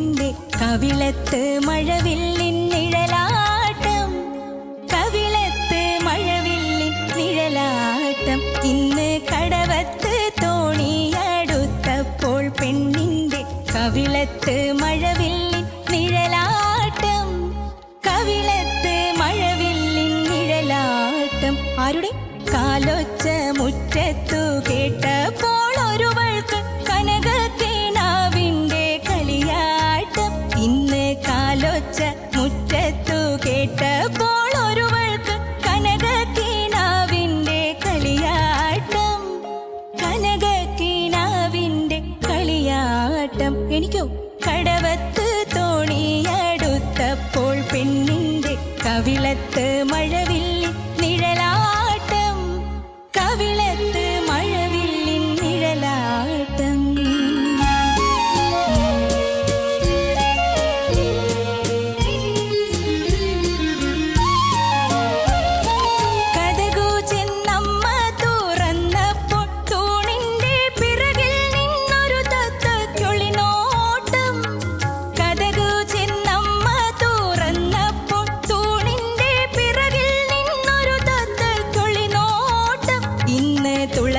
കവിളത്ത് മഴവില്ലിൻ നിഴലാട്ടം. കവിളത്ത് മഴവില്ലിൻ നിഴലാട്ടം. ഇന്ന് കടവത്ത് തോണിയടുത്തപ്പോൾ പെണ്ണിന്റെ കവിളത്ത് മഴവില്ലിൻ നിഴലാട്ടം. കവിളത്ത് മഴവില്ലിൻ നിഴലാട്ടം. ആരുടെ? കാലൊച്ച മുറ്റത്തു കേട്ടപ്പോൾ കളിയാട്ടം എനിക്കോ. കടവത്ത് തോണിയടുത്തപ്പോൾ പെണ്ണിന്റെ കവിളത്ത് മഴവില്ലിൻ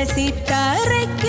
ഇന്ന് തുളസി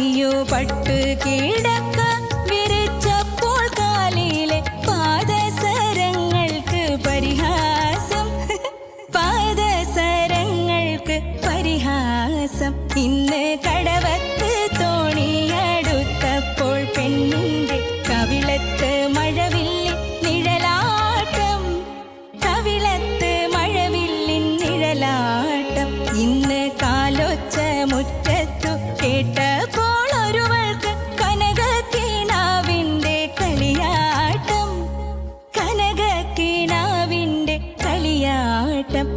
പട്ട് കിടക്ക വിരിച്ചപ്പോൾ കാലിലെ പാദസരങ്ങൾക്ക് പരിഹാസം. പാദസരങ്ങൾക്ക് പരിഹാസം. ഇന്ന് കടവത്ത് തോണിയടുത്തപ്പോൾ പെണ്ണിന്റെ കവിളത്ത് മഴവില്ലി നിഴലാട്ടം. കവിളത്ത് മഴവില്ലിൻ നിഴലാട്ടം. ഇന്ന് കാലൊച്ച മുറ്റത്തു കേട്ടപ്പോൾ பாராட்டம்